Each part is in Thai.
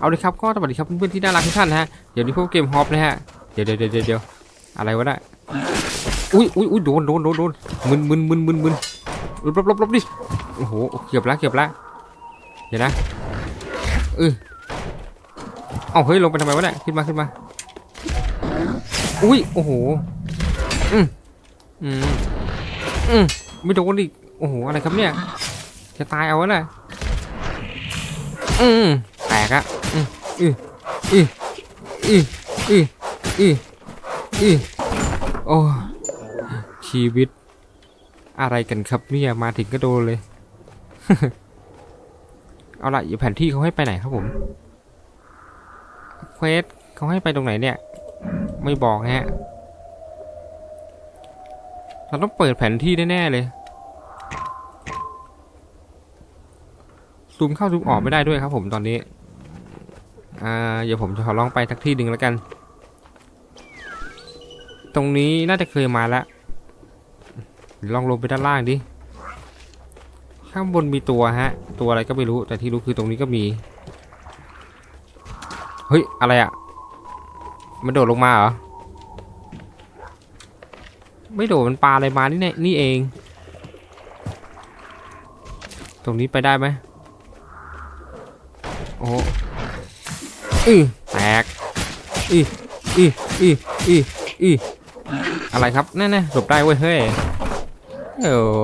เอาเลยครับก็สวัสดีครับเพื่อนๆที่น่ารักทุกท่านนะฮะเดี๋ยวนี้พวกเกมฮอปนะฮะเดี๋ยวเดี๋ยวเดี๋ยวเดี๋ยวอะไรวะน่ะอุ้ยอุ้ยอุ้ยโดนโดนโดนโดนมึนมึนมึนมึนมึนลบลบลบลบดิโอ้โหเกือบละเกือบละเดี๋ยวนะเออเอาเฮ้ยลงไปทำไมวะเนี่ยขึ้นมาขึ้นมาอุ้ยโอ้โหอืมอืมอืมไม่โดนอีกโอ้โหอะไรครับเนี่ยจะตายเอาวะน่ะอืม กอะอืมอืออืออืออืออืออือโอ้ชีวิต อะไรกันครับเนี่ยมาถึงก็โดนเลย เอาละอยู่แผนที่เขาให้ไปไหนครับผมเควสเขาให้ไปตรงไหนเนี่ย ไม่บอกฮะเราต้องเปิดแผนที่แน่ๆเลยซูมเข้าซูมออกไม่ได้ด้วยครับผมตอนนี้ อ่าเดี๋ยวผมจะขอลองไปสักที่หนึ่งแล้วกัน ตรงนี้น่าจะเคยมาแล้วลองลงไปด้านล่างดิ ข้างบนมีตัวฮะ ตัวอะไรก็ไม่รู้ แต่ที่รู้คือตรงนี้ก็มี เฮ้ย อะไรอะ่ะ มันโดดลงมาเหรอ ไม่โดดมันปลาอะไรมานี่เนี่ยนี่เอง ตรงนี้ไปได้ไหมโอ้ อือแตกอืออืออืออืออืออะไรครับแน่ๆหลบได้เว้ยเฮ้ยเออ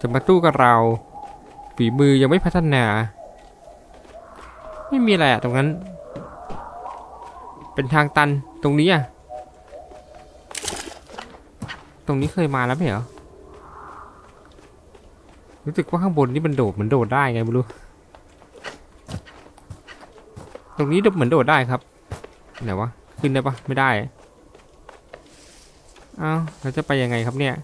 จะมาตู้กับเราฝีมือยังไม่พัฒนา ไม่มีอะไรอะตรงนั้น เป็นทางตันตรงนี้อะตรงนี้เคยมาแล้วไหมเหรอรู้สึกว่าข้างบนนี่มันโดดเหมือนโดดได้ไงไม่รู้ ตรงนี้เหมือนโดดได้ครับไหนวะขึ้นได้ปะไม่ได้เอ้าเราจะไปยังไงครับเนี่ย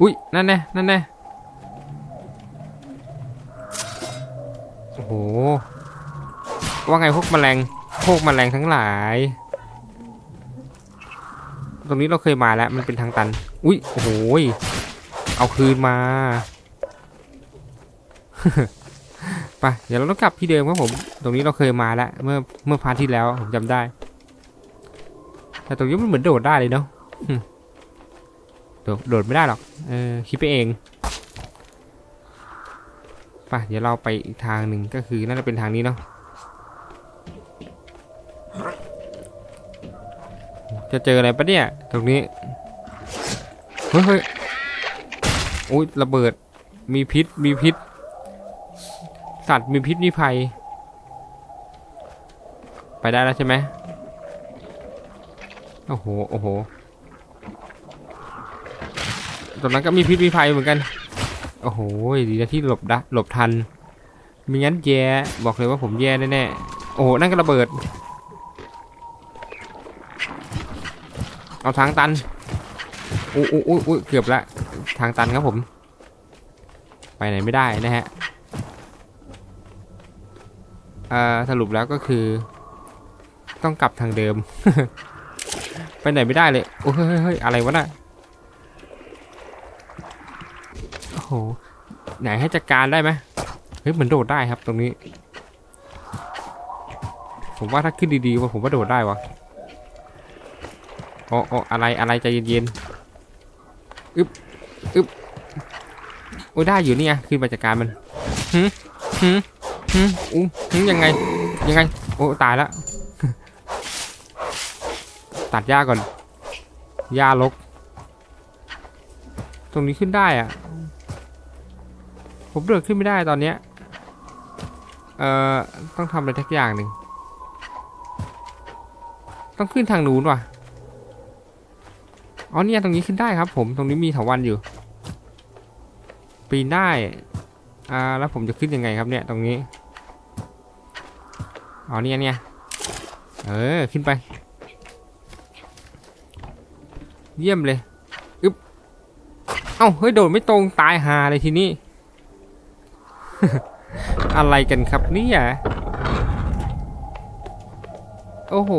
อุ้ยนั่นแน่นั่นแน่โอ้โหว่าไงพวกแมลงพวกแมลงทั้งหลาย ตรงนี้เราเคยมาแล้วมันเป็นทางตัน อุ้ยโอ้โหยเอาคืนมา ไปเดี๋ยวเราต้องกลับที่เดิมครับผม ตรงนี้เราเคยมาแล้วเมื่อเมื่อพาร์ทที่แล้วผมจำได้ แต่ตรงนี้มันเหมือนโดดได้เลยเนาะโดดโดดไม่ได้หรอกเออคิดไปเองไปเดี๋ยวเราไปอีกทางหนึ่งก็คือน่าจะเป็นทางนี้เนาะจะเจออะไรปะเนี่ย ตรงนี้เฮ้ยเฮ้ยอุ้ยระเบิดมีพิษมีพิษ สัตว์มีพิษมีภัย ไปได้แล้วใช่ไหมโอ้โห โอ้โหตรงนั้นก็มีพิษมีภัยเหมือนกัน โอ้โห ดีนะที่หลบได้หลบทันม่งั้นแย่ บอกเลยว่าผมแย่แน่ๆ โอ้โห นั่นก็ระเบิด เอาทางตันอู้อู้อู้เกือบละ ทางตันครับผม ไปไหนไม่ได้นะฮะ สรุปแล้วก็คือ ต้องกลับทางเดิม ไปไหนไม่ได้เลย โอ้เฮ้ยเฮ้ยอะไรวะน่ะโอ้โหไหนให้จัดการได้ไหมเฮ้ยเหมือนโดดได้ครับตรงนี้ ผมว่าถ้าขึ้นดีๆว่าผมว่าโดดได้วะโอ้โอ้อะไรอะไรใจเย็นๆอึบอึบโอ้ได้อยู่เนี่ยขึ้นไปจัดการมันหืมหืม หืมอู้หืมยังไง ยังไง โอ้ ตายแล้วตัดหญ้าก่อนหญ้าลก ตรงนี้ขึ้นได้อะ ผมเดินขึ้นไม่ได้ตอนเนี้ย เอ่อ ต้องทำอะไรทักอย่างหนึ่ง ต้องขึ้นทางนู้นว่ะ อ๋อเนี่ยตรงนี้ขึ้นได้ครับ ผม ตรงนี้มีเถาวันอยู่ ปีนได้ อ่า แล้วผมจะขึ้นยังไงครับเนี่ยตรงนี้ อ๋อเนี่ยเนี่ยเออ ขึ้นไป เยี่ยมเลยอึ๊บเอ้า เฮ้ย โดดไม่ตรงตายหาเลยทีนี้ อะไรกันครับเนี่ยโอ้โห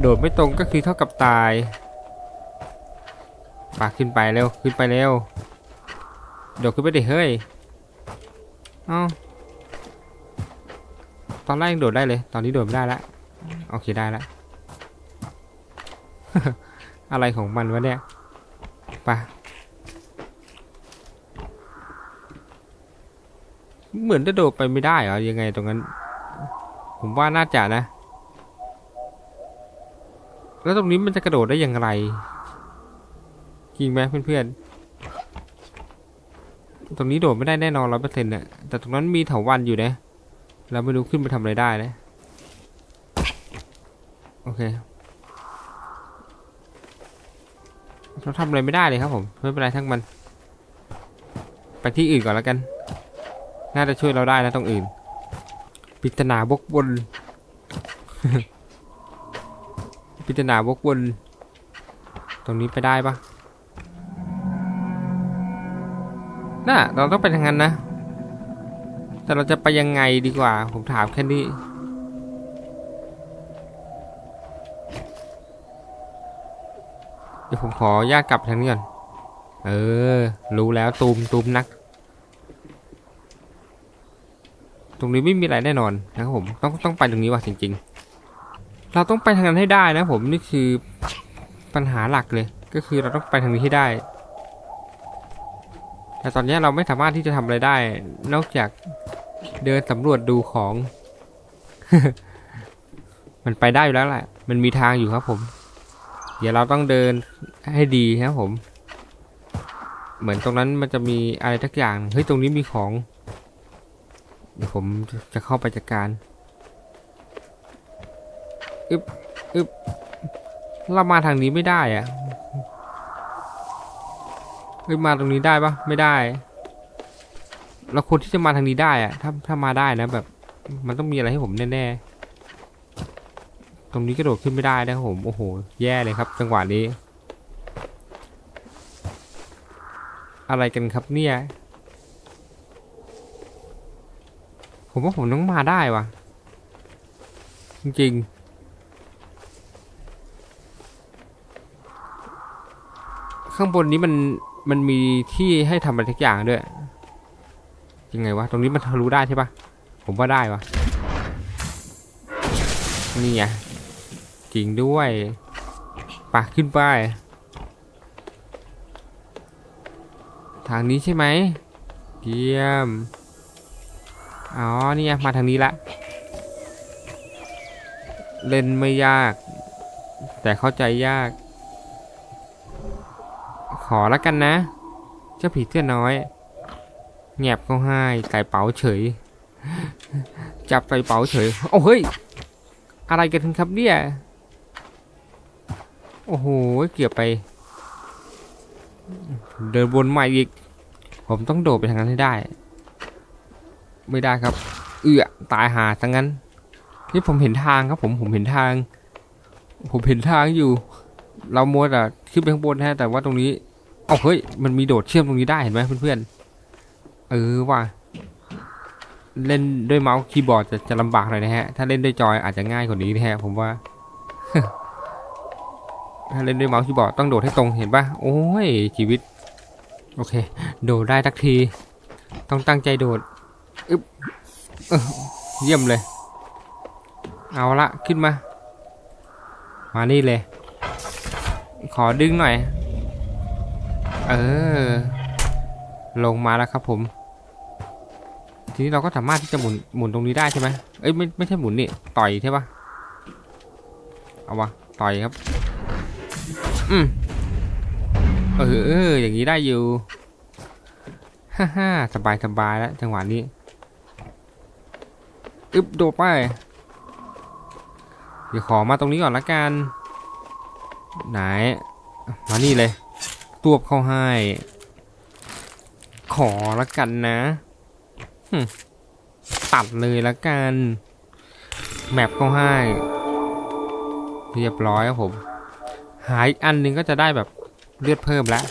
โดดไม่ตรงก็คือเท่ากับตายปากขึ้นไปเร็ว ขึ้นไปเร็ว โดดขึ้นไปดิเฮ้ย เอ้า ตอนแรกยังโดดได้เลย ตอนนี้โดดไม่ได้แล้วโอเคได้แล้วอะไรของมันวะเนี่ยไปะเหมือนจะโดดไปไม่ได้เหรอยังไงตรงนั้น ผมว่าน่าจะนะ แล้วตรงนี้มันจะกระโดดได้อย่างไรจริงไหมเพื่อนๆตรงนี้โดดไม่ได้แน่นอนร้อยเปอร์เซ็นต์น่ะแต่ตรงนั้นมีเถาวันอยู่นะ เราไม่รู้ขึ้นไปทำอะไรได้นะ โอเคเราทำอะไรไม่ได้เลยครับผม ไม่เป็นไรทั้งมัน ไปที่อื่นก่อนแล้วกัน น่าจะช่วยเราได้นะตรงอื่นปริศนาบกบนปริศนาบกบนตรงนี้ไปได้ปะน่ะเราต้องไปทางนั้นนะ แต่เราจะไปยังไงดีกว่า ผมถามแค่นี้ เดี๋ยวผมขออนุญาตกลับทางนี้ก่อน เออ รู้แล้วตูมตูมนัก ตรงนี้ไม่มีอะไรแน่นอนนะครับผม ต้องต้องไปตรงนี้ว่ะจริง ๆ เราต้องไปทางนั้นให้ได้นะผม นี่คือปัญหาหลักเลย ก็คือเราต้องไปทางนี้ให้ได้ แต่ตอนนี้เราไม่สามารถที่จะทำอะไรได้ นอกจากเดินสำรวจดูของ มันไปได้อยู่แล้วแหละ มันมีทางอยู่ครับผม เดี๋ยวเราต้องเดินให้ดีครับผม เหมือนตรงนั้นมันจะมีอะไรทักอย่าง เฮ้ย ตรงนี้มีของ เดี๋ยวผมจะเข้าไปจัดการอึบอึบเรามาทางนี้ไม่ได้อะ เฮ้ยมาตรงนี้ได้ปะไม่ได้ เราควรที่จะมาทางนี้ได้อะถ้าถ้ามาได้นะแบบ มันต้องมีอะไรให้ผมแน่ๆตรงนี้กระโดดขึ้นไม่ได้นะครับผมโอ้โห แย่เลยครับ จังหวะนี้ อะไรกันครับเนี่ย ผมว่าผมต้องมาได้วะจริงๆข้างบนนี้มัน มันมีที่ให้ทำอะไรทุกอย่างด้วย ยังไงวะ ตรงนี้มันทะลุได้ใช่ปะผมว่าได้วะนี่ไงจริงด้วยปะขึ้นไป ทางนี้ใช่ไหมเยี่ยม อ๋อ นี่ยมาทางนี้ละ เล่นไม่ยาก แต่เข้าใจยาก ขอละกันนะ เจ้าผีเสื้อน้อยแงบเขาให้ใส่เป๋าเฉย จับใส่เป๋าเฉย โอ้เฮ้ย อะไรกันครับเนี่ย โอ้โห เกือบไป เดินวนใหม่อีก ผมต้องโดดไปทางนั้นให้ได้ ไม่ได้ครับ เอื้อตายหาทั้งนั้น นี่ผมเห็นทางครับ ผมผมเห็นทาง ผมเห็นทางอยู่ เรามัวแต่ขึ้นไปข้างบนฮะแต่ว่าตรงนี้ เอ้าเฮ้ย มันมีโดดเชื่อมตรงนี้ได้เห็นไหมเพื่อนๆ เออว่ะ เล่นด้วยเมาส์คีย์บอร์ดจะจะลำบากหน่อยนะฮะ ถ้าเล่นด้วยจอยอาจจะง่ายกว่านี้นะฮะ ผมว่า ถ้าเล่นด้วยเมาส์คีย์บอร์ดต้องโดดให้ตรงเห็นปะโอ้ยชีวิต โอเค โดดได้ทักที ต้องตั้งใจโดดอึ๊บเยี่ยมเลย เอาละขึ้นมา มานี่เลย ขอดึงหน่อย เออ ลงมาแล้วครับผม ทีนี้เราก็สามารถที่จะหมุนหมุนตรงนี้ได้ใช่ไหมเอ้ยไม่ไม่ใช่หมุนนี่ต่อยใช่ปะเอาวะต่อยครับ อืมเอออออย่างนี้ได้อยู่ฮ่าฮ่าสบายสบายแล้วจังหวะนี้อึบโดดไปเดี๋ยวขอมาตรงนี้ก่อนละกัน ไหน มานี่เลย ตวบเข้าให้ ขอละกันนะตัดเลยละกัน แมปเข้าให้ เรียบร้อยครับผม หายอันหนึงก็จะได้แบบเลือดเพิ่มแล้ว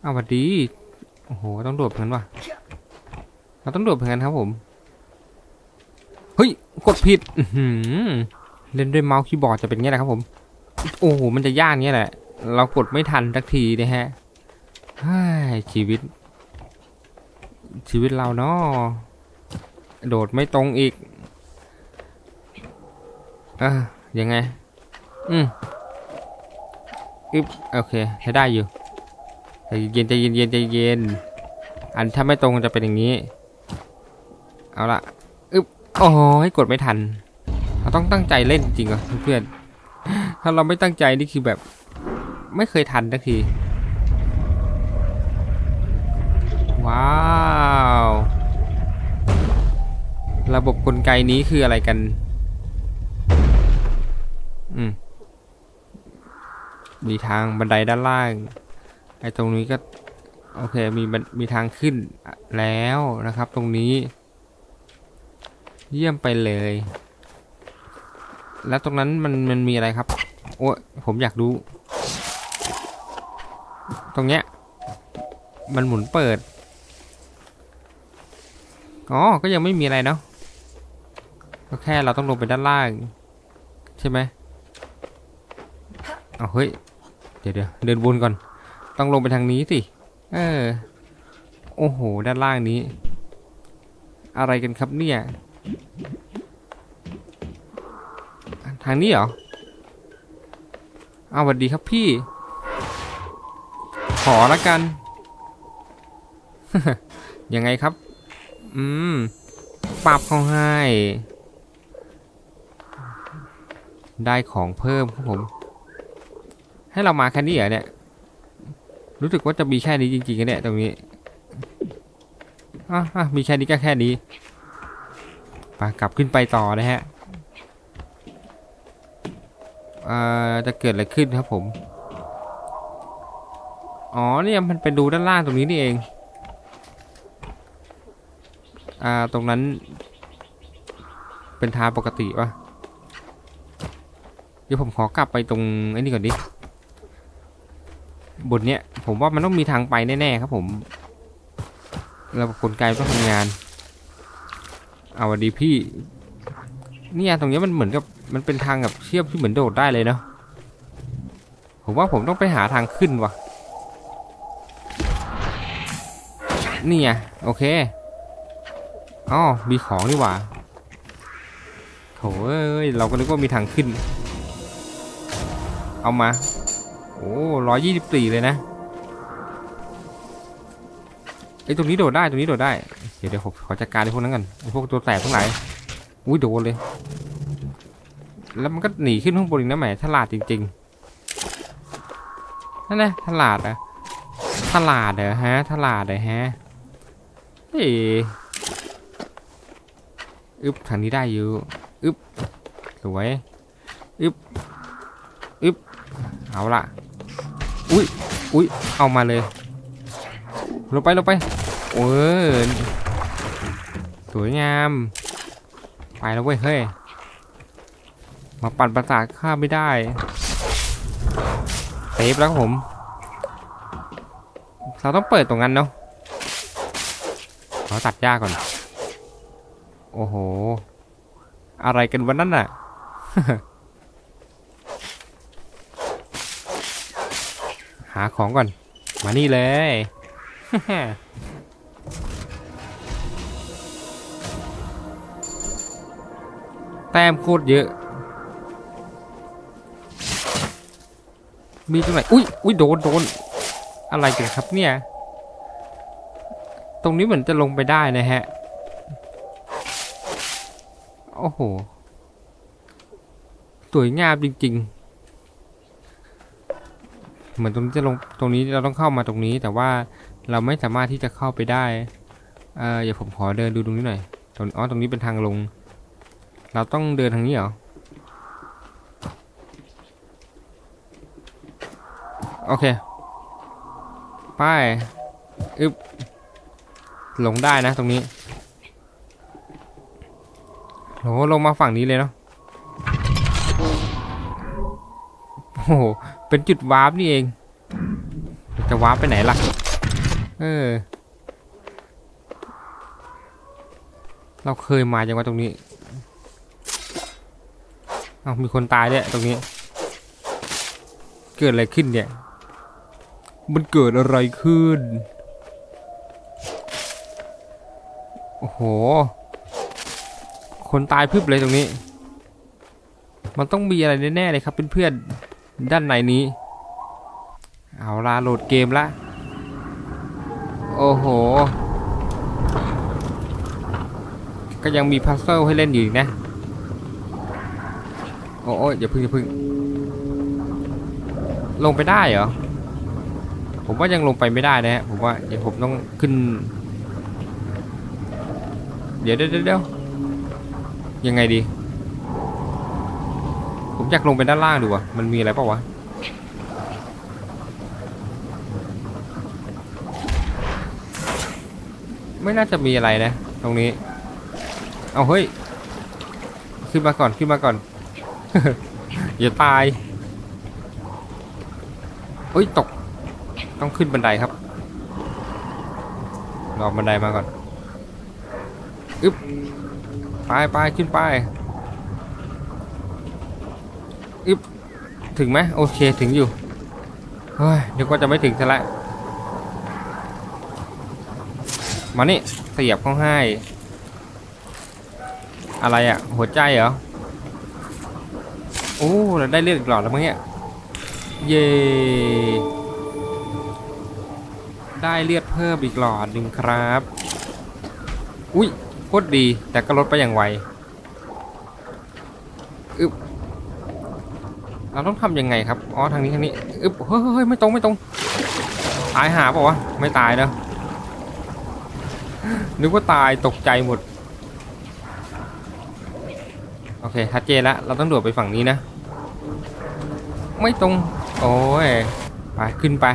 เอาวัดดี โอ้โห ต้องโดดเหมือนว่ะ เราต้องโดดเหมือนครับผม เฮ้ย กดผิดเล่นด้วยเมาส์คีย์บอร์ดจะเป็นไงแหละครับผม โอ้โห มันจะยากเงี้ยแหละ เรากดไม่ทันสักทีนะฮะชีวิต ชีวิตเราเนาะโดดไม่ตรงอีกออยังไง อืมอึบโอเคใช้ได้อยู่ใจเย็นใจเย็นใจเย็นยนอันถ้าไม่ตรงจะเป็นอย่างนี้ เอาละอึบโอ้ยกดไม่ทัน เราต้องตั้งใจเล่นจริงๆเหรอเพื่อน ถ้าเราไม่ตั้งใจนี่คือแบบ ไม่เคยทันสักที ว้าว ระบบกลไกนี้คืออะไรกัน อืม มีทางบันไดด้านล่าง ไอ้ตรงนี้ก็ โอเค มีมีทางขึ้นแล้วนะครับ ตรงนี้ เยี่ยมไปเลย แล้วตรงนั้นมันมันมีอะไรครับ โอ้ยผมอยากรู้ รงเนี้ย มันหมุนเปิด อ๋อ ก็ยังไม่มีอะไรเนาะ ก็แค่เราต้องลงไปด้านล่าง ใช่ไหมเอาเฮ้ย เดี๋ยวเดี๋ยวเดินวนก่อน ต้องลงไปทางนี้สิ เออ โอ้โห ด้านล่างนี้ อะไรกันครับเนี่ย ทางนี้เหรอ เอาสวัสดีครับพี่ อละกัน ยังไงครับ อืม ปรับเขาให้ ได้ของเพิ่มครับผม ให้เรามาแค่นี้เหรอเนี่ย รู้สึกว่าจะมีแค่นี้จริงๆนเนี่ยตรงนี้อะอะมีแค่นี้ก็แค่นี้ไปกลับขึ้นไปต่อนะฮะ อ่อจะเกิดอะไรขึ้นครับผม อ๋อเนี่ยมันเป็นดูด้านล่างตรงนี้นี่เอง อ่าตรงนั้น เป็นทางปกติวะเดี๋ยวผมขอกลับไปตรงไอ้นี่ก่อนดิบนเนี้ยผมว่ามันต้องมีทางไปแน่ๆครับผมระบบกลไกต้องทำงาน เอาวันดีพี่ เนี่ยตรงนี้มันเหมือนกับมันเป็นทางแบบเชื่อมที่เหมือนโดดได้เลยเนาะผมว่าผมต้องไปหาทางขึ้นว่ะ นี่ไงโอเคอ๋อมีของนี่หว่าโถเอ้ยเราก็นึกว่ามีทางขึ้น เอามา โอ้ร้อยยี่สิบสี่เลยนะไอ้ตรงนี้โดดได้ตรงนี้โดดได้ เดี๋ยวเดี๋ยวขอจัดการไอ้พวกนั้นกันไอ้พวกตัวแสบทั้งหลายอุ้ยโดนเลย แล้วมันก็หนีขึ้นข้างบนอีกนะแหมฉลาดจริงๆนั่นนะฉลาดอะฉลาดเหรอฮะฉลาดเหรอฮะ เอึบทางนี้ได้อยู่อึบสวยอึบอึบเอาละอุ้ยอุ้ยเอามาเลยลงไปลงไปโอ้ยสวยงาม ไปแล้วเว้ยเฮ้ยมาปั่นประสาทข้าไม่ได้เซฟแล้วครับผมเราต้องเปิดตรงนั้นเนาะ ขอตัดหญ้าก่อน โอ้โห อะไรกันวันนั้นน่ะ หาของก่อน มานี่เลย แต้มโคตรเยอะ มีตรงไหน อุ้ยอุ้ยโดนโดน อะไรกันครับเนี่ย ตรงนี้เหมือนจะลงไปได้นะฮะ โอ้โห สวยงามจริง ๆ เหมือนตรงนี้จะลงตรงนี้เราต้องเข้ามาตรงนี้ แต่ว่าเราไม่สามารถที่จะเข้าไปได้เออเดี๋ยวผมขอเดินดูตรงนี้หน่อยตรงอ๋อตรงนี้เป็นทางลง เราต้องเดินทางนี้เหรอโอเค ไป อึบ ลงได้นะตรงนี้โหลงมาฝั่งนี้เลยเนาะโอ้โหเป็นจุดวาร์ปนี่เอง จะวาร์ปไปไหนล่ะ เออ เราเคยมาจังว่าตรงนี้ เอามีคนตายด้วยตรงนี้ เกิดอะไรขึ้นเนี่ย มันเกิดอะไรขึ้น ห คนตายพึบเลยตรงนี้ มันต้องมีอะไรแน่ๆเลยครับเพื่อนๆด้านในนี้ เอาลาโหลดเกมละ โอ้โห ก็ยังมีพัซเซิลให้เล่นอยู่อีกนะ โอ้โอ้ยอย่าพึ่งอย่าพึ่ง ลงไปได้เหรอ ผมว่ายังลงไปไม่ได้นะฮะ ผมว่าเดี๋ยวผมต้องขึ้น เดี๋ยวเดี๋ยวเดี๋ยวยังไงดี ผมอยากลงไปด้านล่างดูวะมันมีอะไรเปล่าวะไม่น่าจะมีอะไรนะ ตรงนี้ เอาเฮ้ย ขึ้นมาก่อนขึ้นมาก่อน อย่าตายเฮ้ยตก ต้องขึ้นบันไดครับ รอบันไดมาก่อน อึ๊บไปไปขึ้นไปอึ๊บถึงไหมโอเคถึงอยู่เฮ้ยเดี๋ยวก็จะไม่ถึงซะและมานี่เสียบเข้าให้ อะไรอะ่ะ หัวใจเหรอโอ้เราได้เลือดอีกหลอดแล้วมั้งเนี่ยเย่ได้เลือดเพิ่มอีกหลอดหนึ่งครับ อุ้ย โคตรดีแต่ก็ลดไปอย่างไวอึบเราต้องทำยังไงครับอ๋อทางนี้ทางนี้อึบเฮ้ยไม่ตรงไม่ตรงตายหาเปล่าวะไม่ตายนะนึกว่าตายตกใจหมดโอเคชัดเจนแล้วเราต้องโดดไปฝั่งนี้นะ ไม่ตรง โอ้ยไปขึ้นไป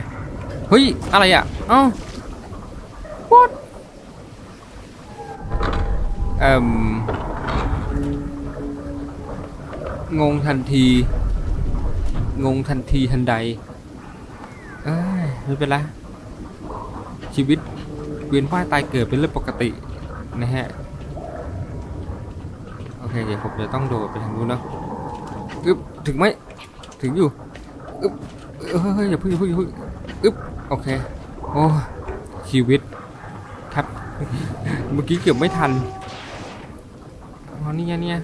เฮ้ยอะไรอะเอ้า เอ่มงงทันที งงทันทีทันใดเอ้ยไม่เป็นไรชีวิตเวียนว่ายตายเกิดเป็นเรื่องปกตินะฮะ โอเคเดี๋ยวผมจะต้องโดดไปทางนู้นเนอะอึ๊บถึงไหมถึงอยู่อึ๊บเอ้ยเฮ้ยอย่าเพึ่งอย่าเพึ่งอย่าเพึ่งอึ๊บโอเคโอ้ชีวิตครับเมื่อกี้เกือบไม่ทัน นี่ไงเนี่ย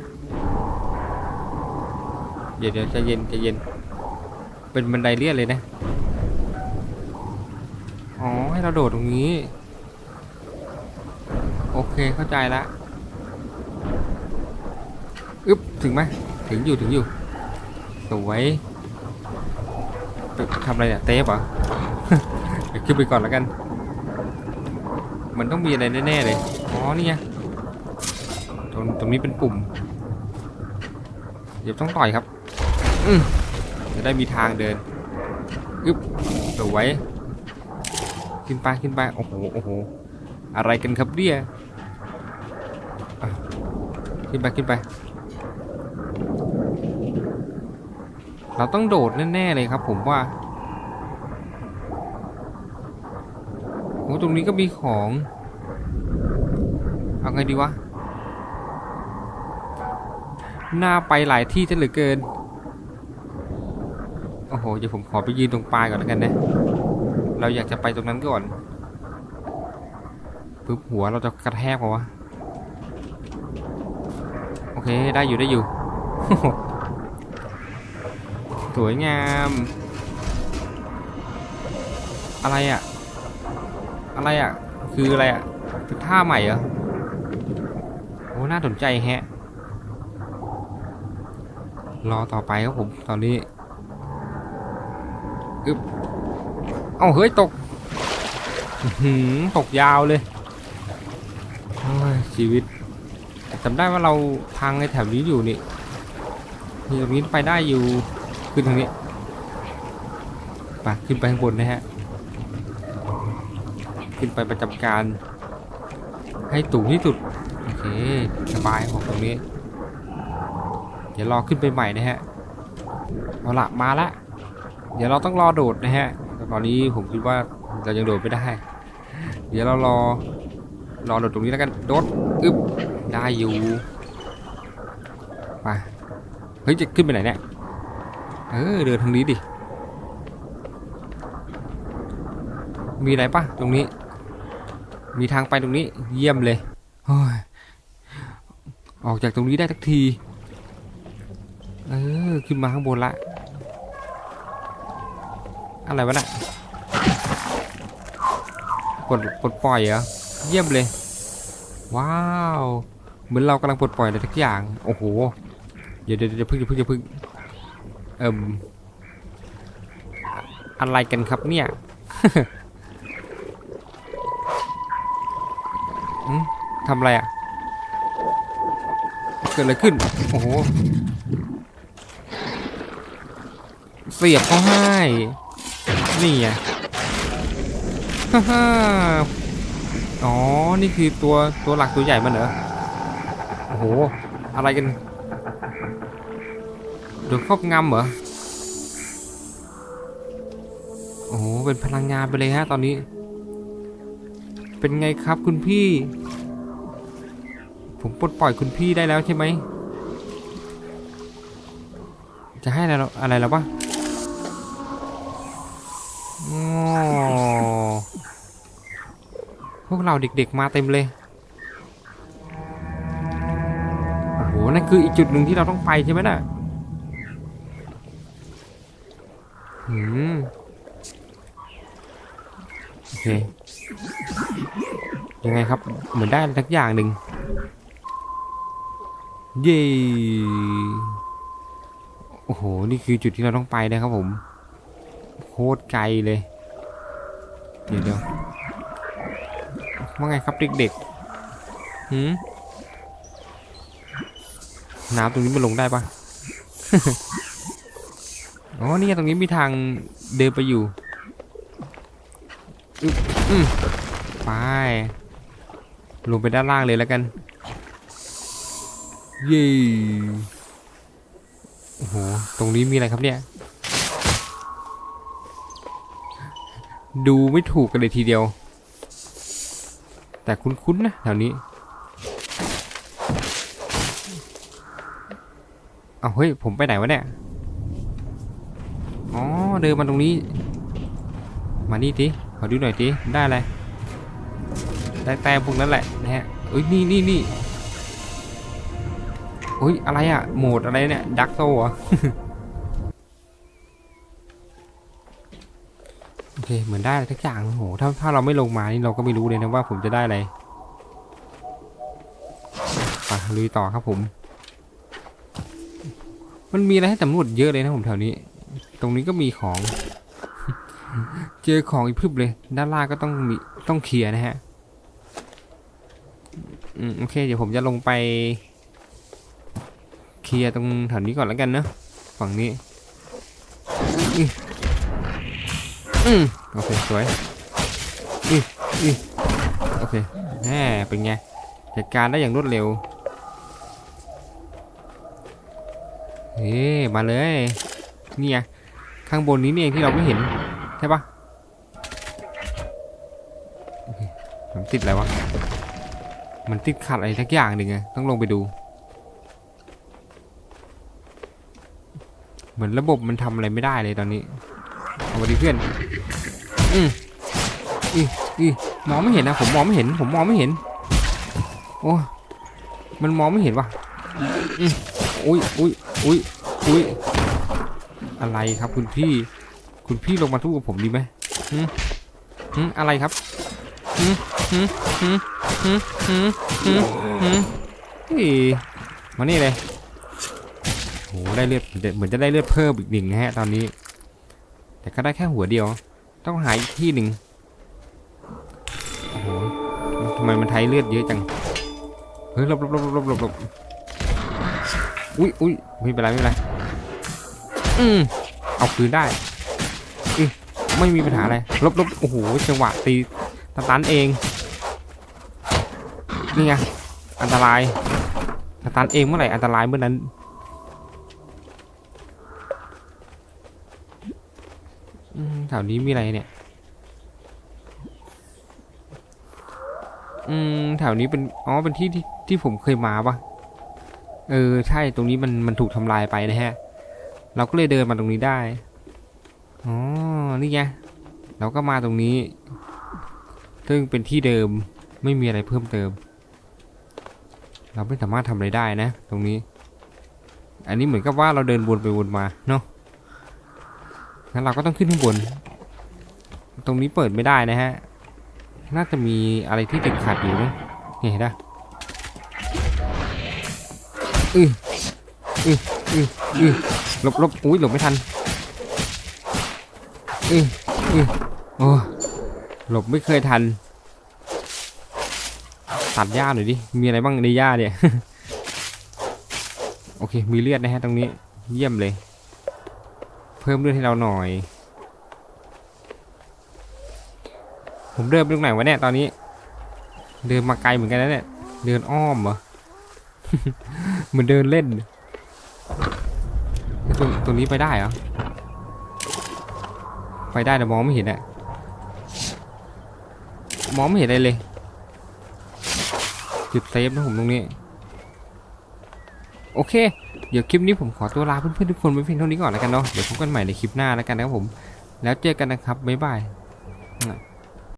เดี๋ยวเดี๋ยวใจเย็นใจเย็น เป็นบันไดเลื่อนเลยนะ อ๋อ ให้เราโดดตรงนี้ โอเคเข้าใจละอึ๊บ ถึงไหมถึงอยู่ถึงอยู่ สวยทำอะไรเนี่ยเตฟเหรอเดี๋ยวขึ้นไปก่อนแล้วกัน มันต้องมีอะไรแน่ๆเลย อ๋อ นี่ไง ตรงตรงนี้เป็นปุ่ม เดี๋ยวต้องต่อยครับ อืจะได้มีทางเดินอึ๊บสวยขึ้นไปขึ้นไปโอ้โหโอ้โหอะไรกันครับเนี่ยขึ้นไปขึ้นไป เราต้องโดดแน่ๆเลยครับ ผมว่าโอ้ตรงนี้ก็มีของ เอาไงดีวะ น่าไปหลายที่จะเหลือเกิน โอ้โห เดี๋ยวผมขอไปยืนตรงปลายก่อนแล้วกันนะ เราอยากจะไปตรงนั้นก่อนปึ๊บหัวเราจะกระแทกเปล่าวะ โอเค ได้อยู่ได้อยู่ สวยงาม อะไรอะอะไรอะ คืออะไรอะคือท่าใหม่เหรอ โอ้ น่าสนใจแฮะ รอต่อไปครับผมตอนนี้อึบเอ้าเฮ้ยตกหือตกยาวเลยชีวิตจำได้ว่าเราทางในแถวนี้อยู่นี่นี่ตรงนี้ไปได้อยู่ขึ้นทางนี้ไปขึ้นไปข้างบนนะฮะขึ้นไปประจำการ ให้สูงที่สุดโอเคสบายของตรงนี้ ดี๋ยวรอขึ้นไปใหม่นะฮะเอาละมาละเดี๋ยวเราต้องรอโดดนะฮะตอนนี้ผมคิดว่าเรายังโดดไม่ได้ เดี๋ยวเรารอรอโดดตรงนี้แล้วกันโดดอึ๊บได้อยู่ไปเฮ้ยจะขึ้นไปไหนเนี่ยเออเดินทางนี้ดิมีอะไรปะตรงนี้ มีทางไปตรงนี้เยี่ยมเลยโอ้ยออกจากตรงนี้ได้ทักที เออ ขึ้นมาข้างบนละ อะไรวะน่ะปลดปลดปล่อยเหรอ เยี่ยมเลย ว้าว เหมือนเรากำลังปลดปล่อยอะไรทักอย่าง โอ้โห เดี๋ยวเดี๋ยวเดี๋ยวพึ่งเดี๋ยวพึ่งเดี๋ยวพึ่งเอิ่มอะไรกันครับเนี่ยทำอะไรอะ เกิดอะไรขึ้น โอ้โห เสียบเขาให้ นี่ไงฮ่าฮ่าอ๋อ นี่คือตัวตัวหลักตัวใหญ่มันเหรอ โอ้โห อะไรกันโดนครอบงำเหรอ โอ้โห เป็นพลังงานไปเลยฮะตอนนี้ เป็นไงครับคุณพี่ ผมปลดปล่อยคุณพี่ได้แล้วใช่ไหม จะให้อะไรเราอะไรแล้วปะอ๋อพ วกเราเด็กๆมาเต็มเลยโอ้โหนั่นคืออีกจุดหนึ่งที่เราต้องไปใช่ไหมน่ะหืมโอเคยังไงครับ เหมือนได้อะไรสักอย่างหนึ่งเย้โอ้โห นี่คือจุดที่เราต้องไปนะครับผม โคตรไกลเลย เดี๋ยวเดี๋ยว ว่าไงครับเด็กๆหืมน้ำตรงนี้มันลงได้ปะอ๋อ นี่ตรงนี้มีทางเดินไปอยู่อืมไป ลงไปด้านล่างเลยแล้วกัน เย้โอ้โห ตรงนี้มีอะไรครับเนี่ย ดูไม่ถูกกันเลยทีเดียว แต่คุ้นๆนะแถวนี้เอาเฮ้ย ผมไปไหนวะเนี่ย อ๋อ เดินมาตรงนี้ มานี่ทีขอดูหน่อยทีได้อะไร ได้แต้มพวกนั้นแหละนะฮะเอ้ย นี่นี่นี่เฮ้ย อะไรอะโหมดอะไรเนี่ย ดักโซ่เหรอ เคเหมือนได้ทุกอย่างโอ้โหถ้าถ้าเราไม่ลงมานี่เราก็ไม่รู้เลยนะว่าผมจะได้อะไรไปลุยต่อครับผม มันมีอะไรให้สำรวจเยอะเลยนะผมแถวนี้ ตรงนี้ก็มีของ เจอของอีกพึบเลย ด้านล่างก็ต้องมีต้องเคลียร์นะฮะอืมโอเค เดี๋ยวผมจะลงไป เคลียร์ตรงแถวนี้ก่อนแล้วกันเนอะฝั่งนี้อืม อืมโอเคสวยอืมอืมโอเคแน่เป็นไงจัดการได้อย่างรวดเร็วเฮ้มาเลยนี่ไงข้างบนนี้นี่เองที่เราไม่เห็นใช่ปะมันติดอะไรวะ มันติดขัดอะไรสักอย่างหนึ่งไงต้องลงไปดู เหมือนระบบมันทำอะไรไม่ได้เลยตอนนี้เอามาดีเพื่อน อืมอีอีมองไม่เห็นนะผมมองไม่เห็น ผมมองไม่เห็น โอ้มันมองไม่เห็นว่ะอืมอุ้ยอุ้ยอุ้ยอุ้ยอะไรครับคุณพี่ คุณพี่ลงมาทู่กับผมดีไหมอืมอืมอะไรครับอืมอืมอืมอืมอืมอืมอืมเฮ้ยมานี่เลยโหได้เลือดเหมือนจะได้เลือดเพิ่มอีกหนึ่งนะฮะตอนนี้ แต่ก็ได้แค่หัวเดียว ต้องหาอีกที่หนึ่งโอ้โหทำไมมันไทยเลือดเยอะจัง เฮ้ยหลบหลบหลบหลบหลบหลบอุ้ยอุ้ยไม่เป็นไรไม่เป็นไร อืมเอาคืนได้อืไม่มีปัญหาอะไรลบลบโอ้โหจังหวะตีตะตันเอง นี่ไง อันตรายตะตันเองเมื่อไหร่อันตรายเมื่อนั้น อืม แถวนี้มีอะไรเนี่ย อืมแถวนี้เป็น อ๋อ เป็นที่ที่ที่ผมเคยมาปะเออ ใช่ ตรงนี้มันมันถูกทำลายไปนะฮะ เราก็เลยเดินมาตรงนี้ได้ อ๋อ นี่ไง เราก็มาตรงนี้ ซึ่งเป็นที่เดิม ไม่มีอะไรเพิ่มเติม เราไม่สามารถทำอะไรได้นะ ตรงนี้ อันนี้เหมือนกับว่าเราเดินวนไปวนมาเนาะ งั้นเราก็ต้องขึ้นข้างบน ตรงนี้เปิดไม่ได้นะฮะ น่าจะมีอะไรที่ติดขัดอยู่นี่เห็นปะอืออืออืออือหลบหลบอุ้ยหลบไม่ทันอืออือโอ้หลบไม่เคยทัน ตัดหญ้าหน่อยดิ มีอะไรบ้างในหญ้าเนี่ย โอเค มีเลือดนะฮะตรงนี้ เยี่ยมเลย เพิ่มเลือดให้เราหน่อย ผมเดินไปตรงไหนวะเนี่ยตอนนี้ เดินมาไกลเหมือนกันนะเนี่ย เดินอ้อมเหรอ เหมือนเดินเล่นตรงตรงนี้ไปได้เหรอ ไปได้แต่มองไม่เห็นอะมองไม่เห็นอะไรเลย จุดเซฟนะผมตรงนี้ โอเค เดี๋ยวคลิปนี้ผมขอตัวลาเพื่อนๆทุกคนไว้เพียงเท่านี้ก่อนแล้วกันเนาะ เดี๋ยวพบกันใหม่ในคลิปหน้าแล้วกันนะครับผม แล้วเจอกันนะครับ บ๊ายบาย